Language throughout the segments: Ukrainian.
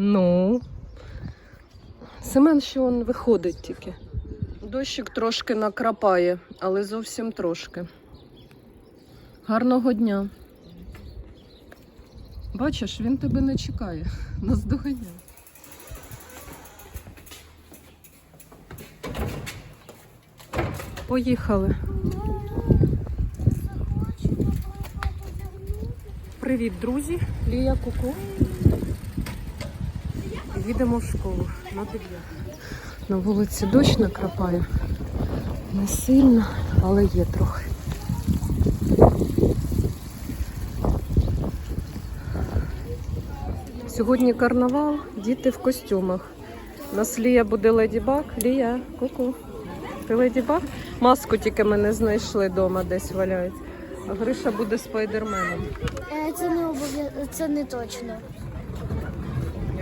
Ну. Семен ще он виходить тільки. Дощик трошки накрапає, але зовсім трошки. Гарного дня. Бачиш, він тебе не чекає. Наздоганяє. Поїхали. Привіт, друзі! Лія Куку. Їдемо в школу на 9. На вулиці дощ накрапає. Не сильно, але є трохи. Сьогодні карнавал, діти в костюмах. У нас Лія буде леді Баг. Лія, ку-ку. Ти леді Баг? Маску тільки ми не знайшли вдома, десь валяється. А Гриша буде спайдерменом. Е, Це не обов'язково, це не точно.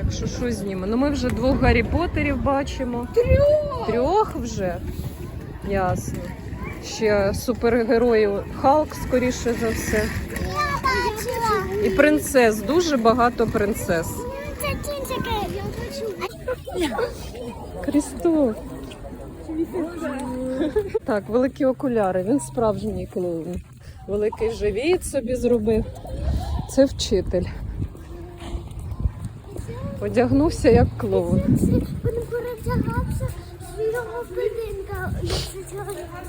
Якщо що зніме. Ну ми вже двох Гаррі Поттерів бачимо. Трьох! Трьох вже. Ясно. Ще супергероїв Халк, скоріше за все. Я бачила. І принцес, дуже багато принцес. Це кінчики, я хочу. Крістов. Так, великі окуляри, він справжній клоун. Великий живіт собі зробив. Це вчитель. Одягнувся як клоун. Він перевдягався свого будинка.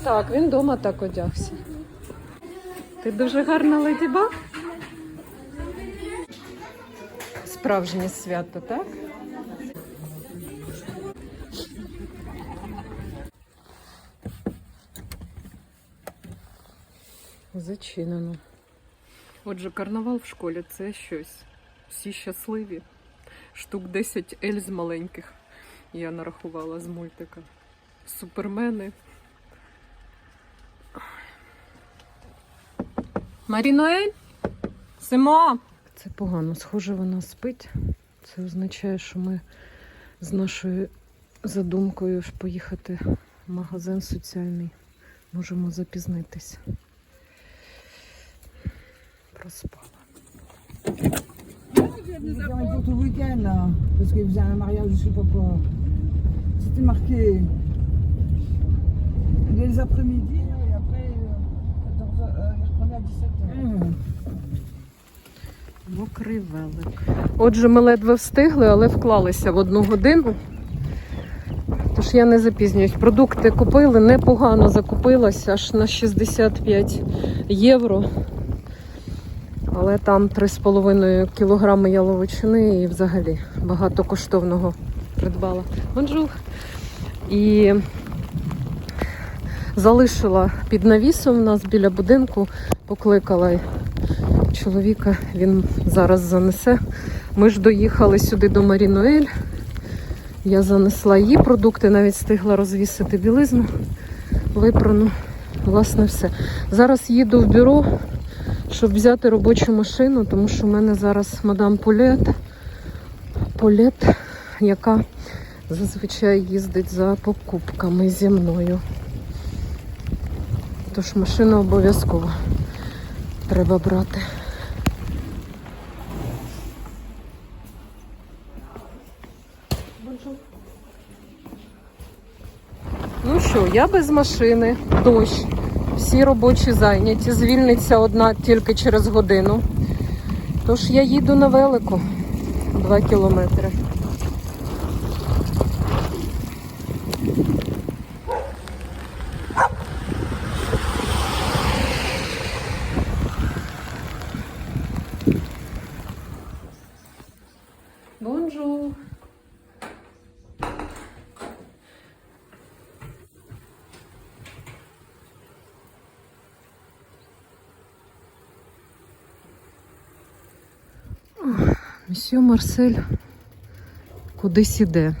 Так, він вдома так одягся. Ти дуже гарна леді Баг? Справжнє свято, так? Зачинено. Отже, карнавал в школі це щось. Всі щасливі. Штук 10 ельз маленьких. Я нарахувала з мультика. Супермени. Маріноель? Симо! Це погано. Схоже, вона спить. Це означає, що ми з нашою задумкою поїхати в магазин соціальний. Можемо запізнитись. Проспала. Nous avons pour tout le week-end là, parce qu'il faisait un mariage, je sais pas quoi. C'était marqué les après-midi et après euh, 14 heures, euh, il reprenait à 17 h Мокрий велик. Отже, ми ледве встигли, але вклалися в одну годину. Тож я не запізнююсь. Продукти купили, непогано закупилася, аж на 65 євро. Але там 3,5 кілограми яловичини і взагалі багато коштовного придбала. Бонжур. І залишила під навісом у нас біля будинку, покликала чоловіка, він зараз занесе. Ми ж доїхали сюди до Марінуель. Я занесла її продукти, навіть встигла розвісити білизну, випрану. Власне, все. Зараз їду в бюро, щоб взяти робочу машину, тому що в мене зараз мадам Полет, Полет, яка зазвичай їздить за покупками зі мною. Тож машину обов'язково треба брати. Ну що, я без машини, дощ, всі робочі зайняті, звільниться одна тільки через годину. Тож я їду на велику 2 кілометри. Бонжур. Мсьо Марсель кудись іде.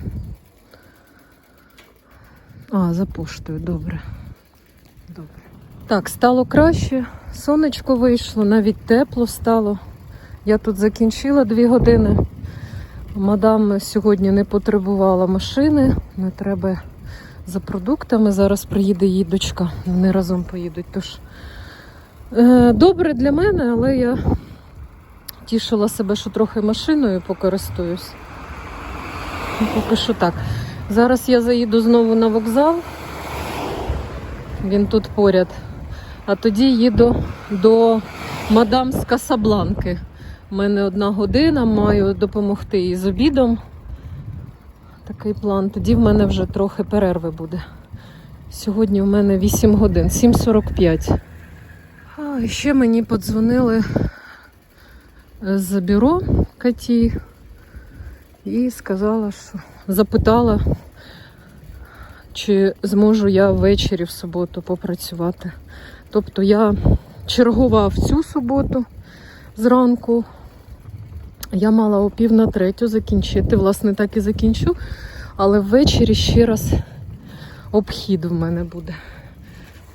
А, за поштою, добре. Добре. Так, стало краще. Сонечко вийшло, навіть тепло стало. Я тут закінчила дві години. Мадам сьогодні не потребувала машини, не треба за продуктами. Зараз приїде її дочка. Вони разом поїдуть. Тож е, добре для мене, але я тішила себе, що трохи машиною покористуюсь. Ну, Поки що так. Зараз я заїду знову на вокзал. Він тут поряд. А тоді їду до мадам з Касабланки. У мене одна година, маю допомогти їй з обідом. Такий план. Тоді в мене вже трохи перерви буде. Сьогодні в мене 8 годин, 7.45. А, ще мені подзвонили з бюро Каті і сказала, що запитала, чи зможу я ввечері в суботу попрацювати. Тобто я чергував цю суботу зранку. Я мала о пів на третю закінчити, власне, так і закінчу. Але ввечері ще раз обхід в мене буде.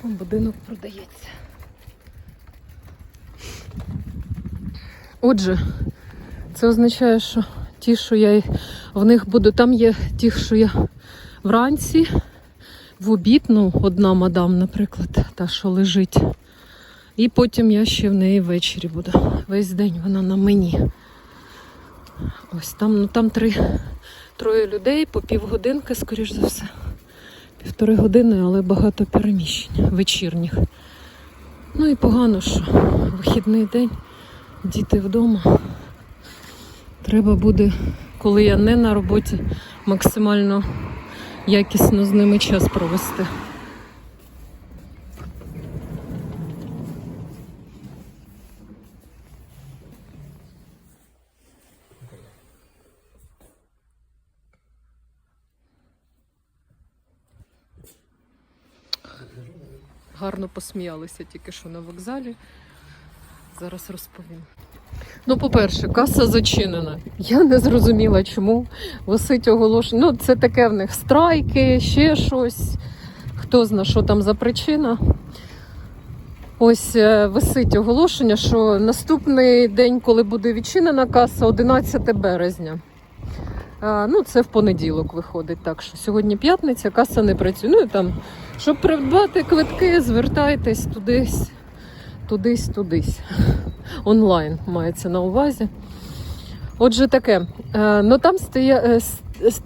Будинок продається. Отже, це означає, що ті, що я в них буду, там є ті, що я вранці, в обід, ну, одна мадам, наприклад, та, що лежить. І потім я ще в неї ввечері буду. Весь день вона на мені. Ось там, ну там три, троє людей по півгодинки, скоріш за все. Півтори години, але багато переміщень вечірніх. Ну і погано, що вихідний день, діти вдома. Треба буде, коли я не на роботі, максимально якісно з ними час провести. Гарно посміялися тільки що на вокзалі. Зараз розповім. Ну, по-перше, каса зачинена. Я не зрозуміла, чому висить оголошення. Ну, це таке в них страйки, ще щось. Хто знає, що там за причина. Ось е, висить оголошення, що наступний день, коли буде відчинена каса, 11 березня. А, ну, це в понеділок виходить. Так що сьогодні п'ятниця, каса не працює. Ну і там, щоб придбати квитки, звертайтесь тудись, тудись, тудись. Онлайн мається на увазі. Отже, таке. Е, ну там стоя... е,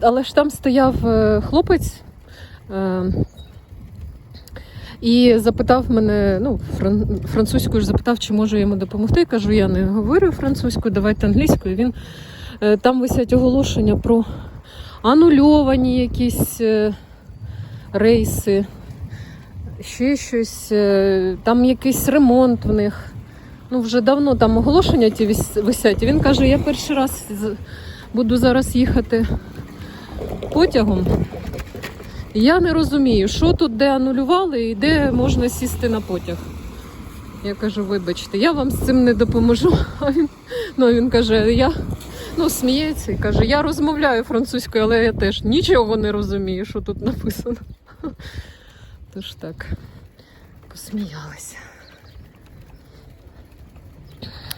але ж там стояв е, хлопець. І запитав мене, ну, французькою ж запитав, чи можу йому допомогти. Кажу, я не говорю французькою, давайте англійською. Він там висять оголошення про анульовані якісь рейси, ще щось, е, там якийсь ремонт в них. Ну, вже давно там оголошення ті висять. І він каже, я перший раз буду зараз їхати потягом. І я не розумію, що тут де анулювали і де можна сісти на потяг. Я кажу, вибачте, я вам з цим не допоможу. А він, ну, він каже, я ну, сміється і каже, я розмовляю французькою, але я теж нічого не розумію, що тут написано. Тож так, посміялися.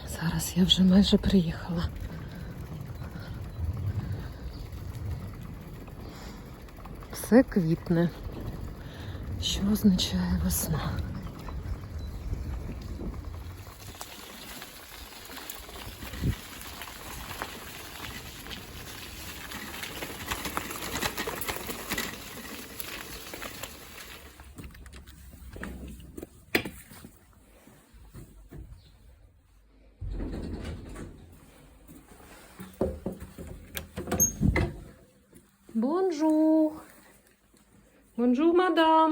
Зараз я вже майже приїхала. Все квітне, що означає весна. Бонжур. Бонжур, мадам.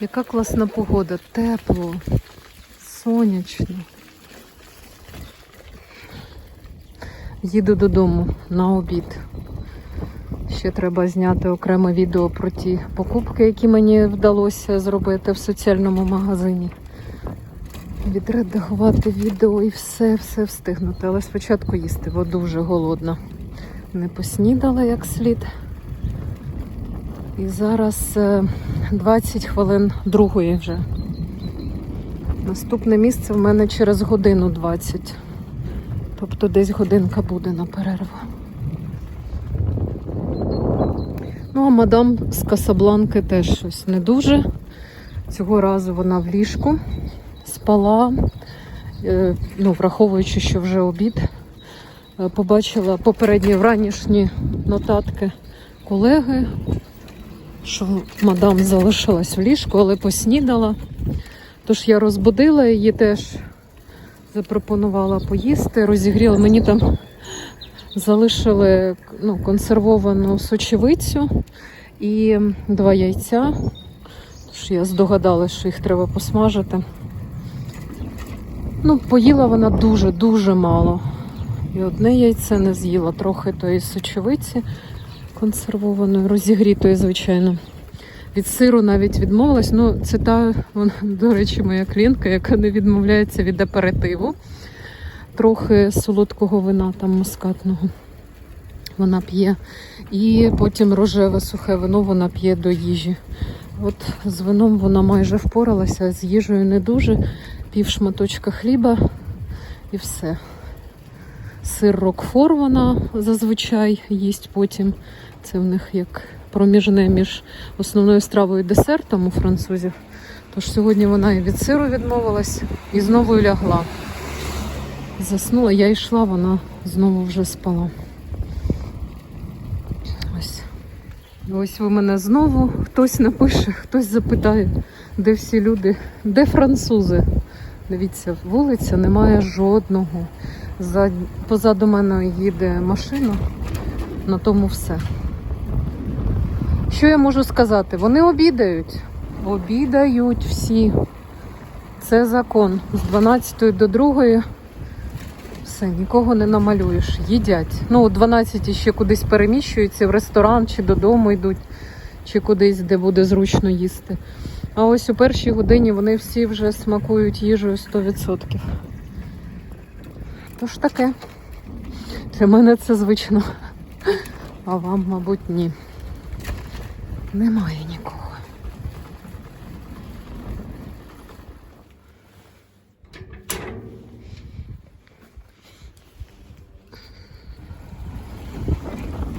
Яка класна погода, тепло, сонячно. Їду додому на обід. Ще треба зняти окреме відео про ті покупки, які мені вдалося зробити в соціальному магазині. Відредагувати відео і все, все встигнути. Але спочатку їсти, бо дуже голодна. Не поснідала як слід. І зараз е, 20 хвилин другої вже. Наступне місце в мене через годину 20. Тобто десь годинка буде на перерву. Ну, а мадам з Касабланки теж щось не дуже. Цього разу вона в ліжку спала, Е, ну, враховуючи, що вже обід. Е, Побачила попередні вранішні нотатки колеги, що мадам залишилась в ліжку, але поснідала. Тож я розбудила її теж, запропонувала поїсти, розігріла. Мені там залишили ну, консервовану сочевицю і два яйця. Тож я здогадалася, що їх треба посмажити. Ну, поїла вона дуже-дуже мало. І одне яйце не з'їла, трохи тої сочевиці консервованої, розігрітої, звичайно. Від сиру навіть відмовилась. Ну, це та, вона, до речі, моя клієнтка, яка не відмовляється від аперитиву. Трохи солодкого вина там мускатного вона п'є. І потім рожеве сухе вино вона п'є до їжі. От з вином вона майже впоралася, з їжею не дуже. Пів шматочка хліба і все. Сир Рокфор вона зазвичай їсть потім. Це в них як проміжне між основною стравою і десертом у французів. Тож сьогодні вона і від сиру відмовилась і знову лягла. Заснула, я йшла, вона знову вже спала. Ось. Ось ви мене знову хтось напише, хтось запитає, де всі люди, де французи. Дивіться, вулиця немає жодного. Позаду мене їде машина, на тому все. Що я можу сказати? Вони обідають. Обідають всі. Це закон. З 12 до 2 все, нікого не намалюєш. Їдять. Ну, о 12 ще кудись переміщуються в ресторан, чи додому йдуть, чи кудись, де буде зручно їсти. А ось у першій годині вони всі вже смакують їжею 100%. Тож таке. Для мене це звично. А вам, мабуть, ні. Немає нікого.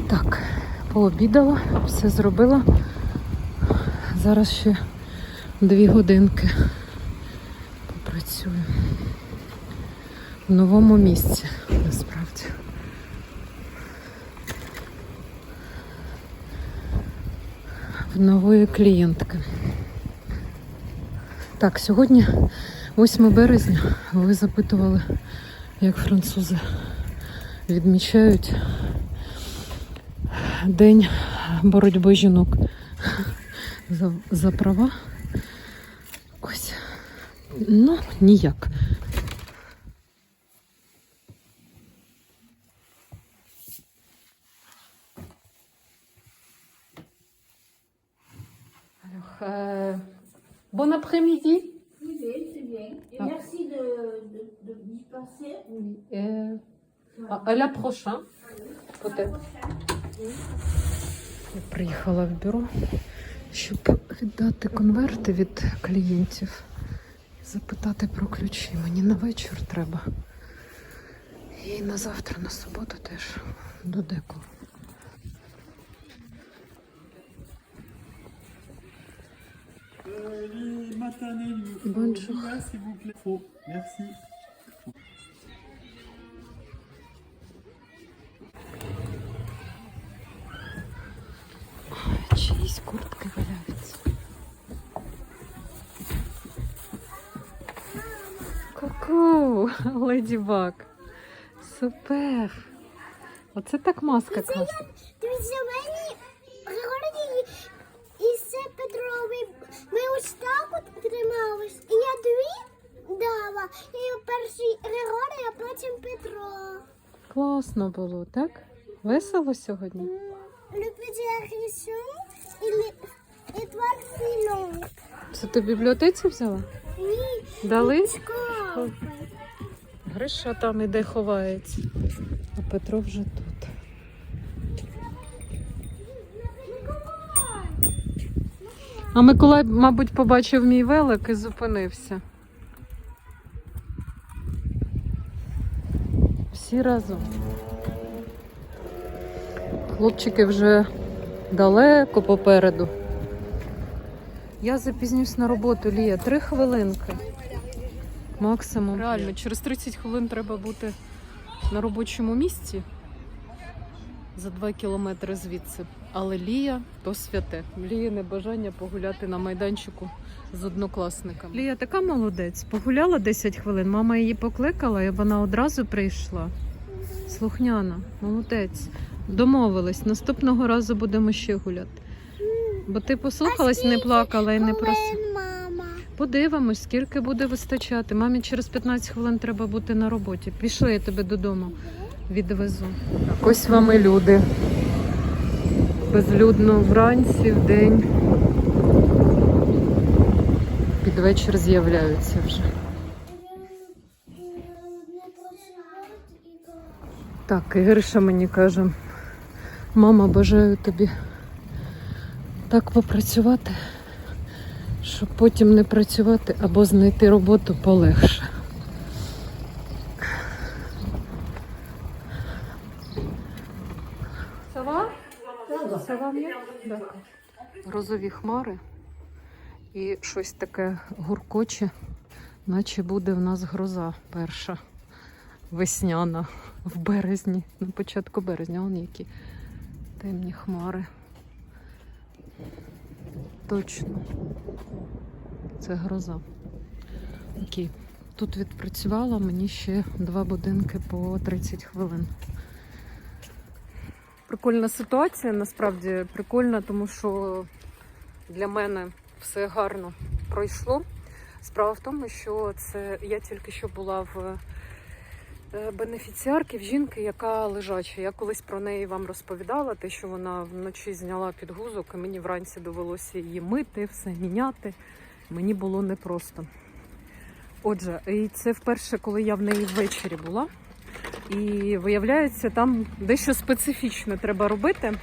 Так, пообідала, все зробила. Зараз ще дві годинки попрацюю. В новому місці, насправді. В нової клієнтки. Так, сьогодні 8 березня. Ви запитували, як французи відмічають День боротьби жінок за, за права. Ось. Ну, ніяк. Euh, bon après-midi. Oui, c'est bien. Et Ah. merci de, de, de d'y passer. Oui. Euh, à, à la prochaine, peut-être. Я приїхала в бюро, щоб віддати конверти від клієнтів і запитати про ключі. Мені на вечір треба. І на завтра, на суботу теж до декору. Euh, matinés, il vous faut Bonjour. Villa, s'il vous plaît. Faux. Merci. Чиїсь куртки валяються. Ку-ку, леді Баг. Супер. Оце так маска класна. Дала. І перший Григорій, а потім Петро. Класно було, так? Весело сьогодні? Petit hérisson et l'étoile filante. Це ти в бібліотеці взяла? Ні, Дали? школа. Гриша там іде ховається. А Петро вже тут. А Миколай, мабуть, побачив мій велик і зупинився. Всі разом. Хлопчики вже далеко попереду. Я запізнюсь на роботу, Лія. Три хвилинки. Максимум. Реально, через 30 хвилин треба бути на робочому місці за 2 кілометри звідси. Але Лія то святе. Ліїне бажання погуляти на майданчику з однокласниками. Лія така молодець. Погуляла 10 хвилин. Мама її покликала, і вона одразу прийшла. Слухняна, молодець. Домовились. Наступного разу будемо ще гуляти. Бо ти послухалась, не плакала і не просила. Подивимось, скільки буде вистачати. Мамі через 15 хвилин треба бути на роботі. Пішли, я тебе додому відвезу. Так, ось вам і люди. Безлюдно вранці, вдень. Під вечір з'являються вже. Так, і Гриша мені каже, мама, бажаю тобі так попрацювати, щоб потім не працювати або знайти роботу полегше. Сова? Сова є? Розові хмари і щось таке гуркоче, наче буде в нас гроза перша весняна в березні, на початку березня, вон які темні хмари. Точно. Це гроза. Окей. Тут відпрацювала мені ще два будинки по 30 хвилин. Прикольна ситуація, насправді прикольна, тому що для мене все гарно пройшло. Справа в тому, що це я тільки що була в е, бенефіціарки в жінки, яка лежача. Я колись про неї вам розповідала, те, що вона вночі зняла підгузок, і мені вранці довелося її мити, все міняти. Мені було непросто. Отже, і це вперше, коли я в неї ввечері була. І виявляється, там дещо специфічне треба робити.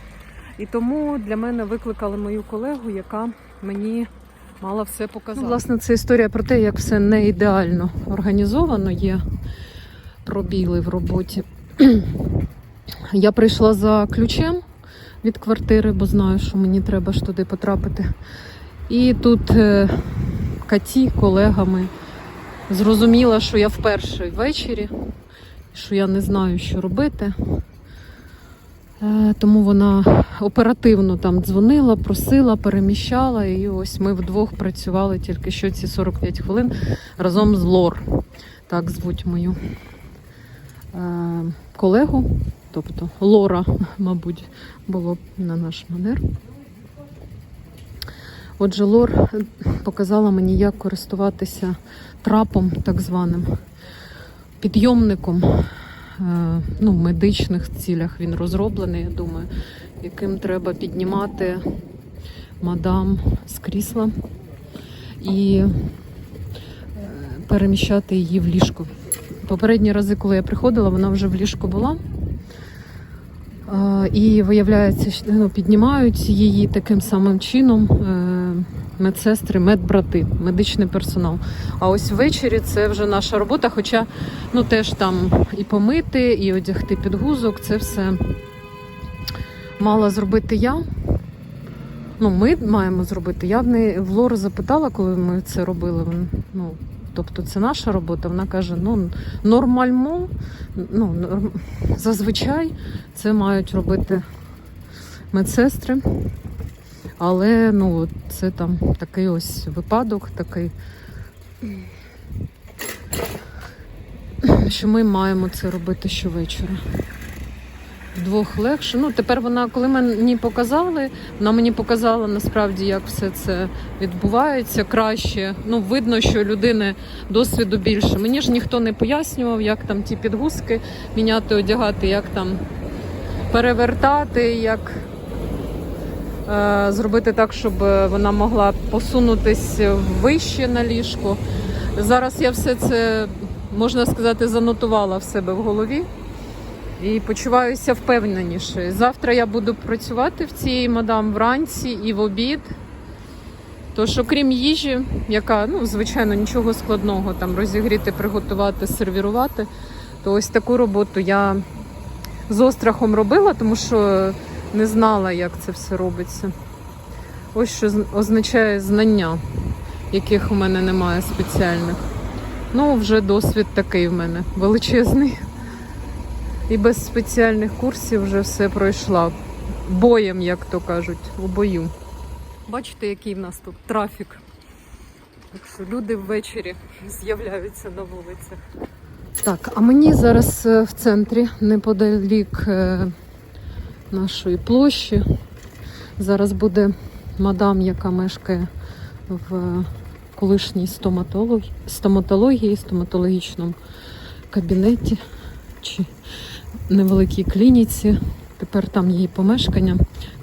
І тому для мене викликали мою колегу, яка мені мала все показати. Ну, власне, це історія про те, як все не ідеально організовано, є пробіли в роботі. Я прийшла за ключем від квартири, бо знаю, що мені треба ж туди потрапити. І тут е, Каті колегами зрозуміла, що я вперше ввечері, що я не знаю, що робити. Е, Тому вона оперативно там дзвонила, просила, переміщала. І ось ми вдвох працювали тільки що ці 45 хвилин разом з Лор. Так звуть мою е, колегу. Тобто Лора, мабуть, було на наш манер. Отже, Лор показала мені, як користуватися трапом, так званим підйомником. Е, Ну, в медичних цілях він розроблений, я думаю, яким треба піднімати мадам з крісла і е, переміщати її в ліжко. Попередні рази, коли я приходила, вона вже в ліжку була. Е, І виявляється, ну, піднімають її таким самим чином медсестри, медбрати, медичний персонал. А ось ввечері це вже наша робота, хоча ну, теж там і помити, і одягти підгузок, це все мала зробити я. Ну, ми маємо зробити. Я в неї в Лори запитала, коли ми це робили. Ну, тобто це наша робота. Вона каже: ну, нормально, ну, зазвичай це мають робити медсестри. Але ну, це там такий ось випадок, такий, що ми маємо це робити щовечора. Вдвох легше. Ну, тепер вона, коли мені показали, вона мені показала насправді, як все це відбувається краще. Ну, видно, що людини досвіду більше. Мені ж ніхто не пояснював, як там ті підгузки міняти, одягати, як там перевертати, як зробити так, щоб вона могла посунутись вище на ліжко. Зараз я все це, можна сказати, занотувала в себе в голові і почуваюся впевненіше. Завтра я буду працювати в цій мадам вранці і в обід. Тож, окрім їжі, яка, ну, звичайно, нічого складного, там розігріти, приготувати, сервірувати, то ось таку роботу я з острахом робила, тому що не знала, як це все робиться. Ось що означає знання, яких у мене немає спеціальних. Ну, вже досвід такий в мене величезний. І без спеціальних курсів вже все пройшла. Боєм, як то кажуть, у бою. Бачите, який в нас тут трафік. Так що люди ввечері з'являються на вулицях. Так, а мені зараз е, в центрі, неподалік е, нашої площі. Зараз буде мадам, яка мешкає в колишній стоматології, стоматологічному кабінеті чи невеликій клініці. Тепер там її помешкання.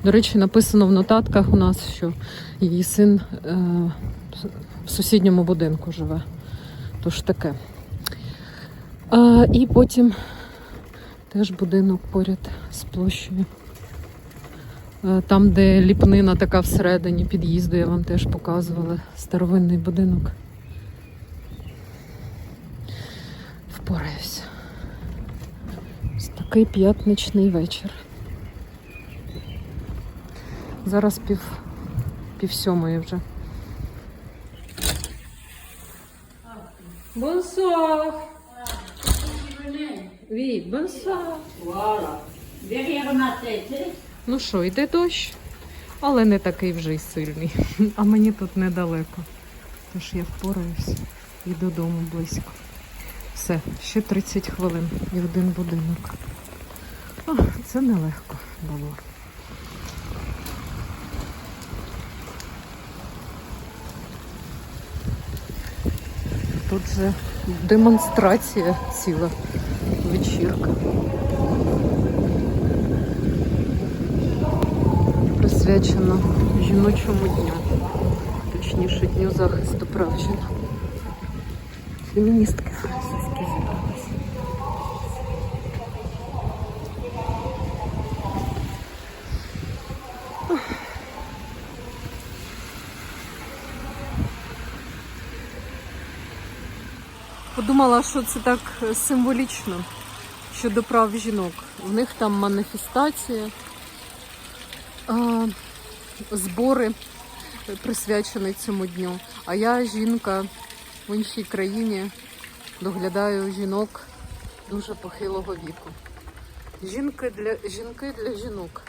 До речі, написано в нотатках у нас, що її син е, в сусідньому будинку живе. Тож таке. І потім теж будинок поряд з площею. Е, Там, де ліпнина така всередині під'їзду, я вам теж показувала старовинний будинок. Впораюся. Ось такий п'ятничний вечір. Зараз пів, пів сьомої вже. Bonsoir. Oui, bonsoir. Voilà. Derrière ma tête. Ну що, йде дощ, але не такий вже й сильний. А мені тут недалеко. Тож я впораюсь і додому близько. Все, ще 30 хвилин і один будинок. О, це нелегко було. Тут же демонстрація ціла вечірка. Присвячена жіночому дню, точніше дню захисту прав жінок. Феміністки російські зібралися. Подумала, що це так символічно щодо прав жінок. В них там маніфестація збори присвячені цьому дню. А я жінка в іншій країні, доглядаю жінок дуже похилого віку. Жінки для, жінки для жінок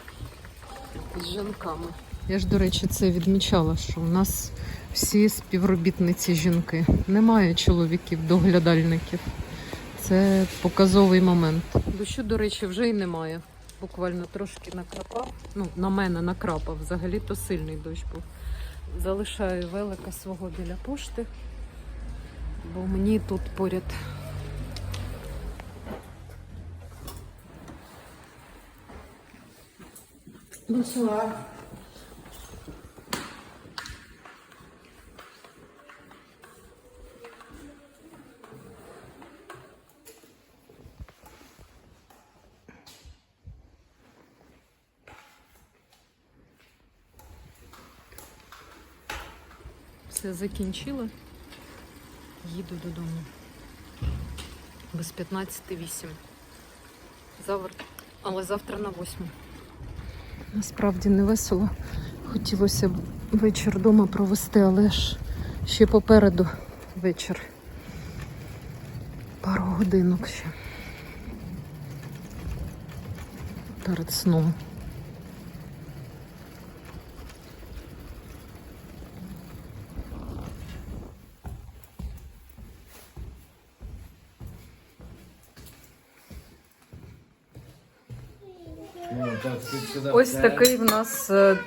з жінками. Я ж, до речі, це відмічала, що у нас всі співробітниці жінки. Немає чоловіків, доглядальників. Це показовий момент. Дощу, до речі, вже й немає буквально трошки накрапав. Ну, на мене накрапав, взагалі то сильний дощ був. Залишаю велика свого біля пошти, бо мені тут поряд. Bonsoir. Все закінчила. Їду додому. Без 15.08. Завтра, але завтра на 8. Насправді не весело. Хотілося б вечір вдома провести, але ж ще попереду вечір. Пару годинок ще. Перед сном. Ось такий в нас е,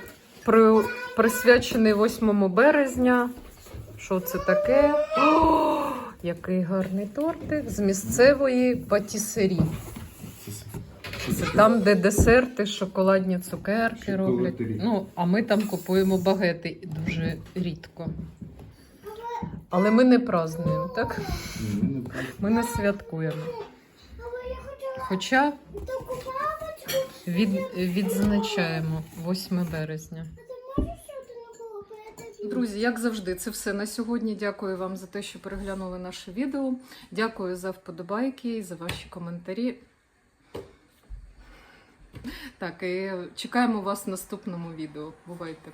при, присвячений 8 березня. Що це таке? О, який гарний тортик з місцевої патісері. Це там, де десерти, шоколадні цукерки роблять. Ну, а ми там купуємо багети дуже рідко. Але ми не празднуємо, так? Ми не святкуємо. Хоча. Від, відзначаємо 8 березня. Друзі, як завжди, це все на сьогодні. Дякую вам за те, що переглянули наше відео. Дякую за вподобайки, і за ваші коментарі. Так, і чекаємо вас в наступному відео. Бувайте!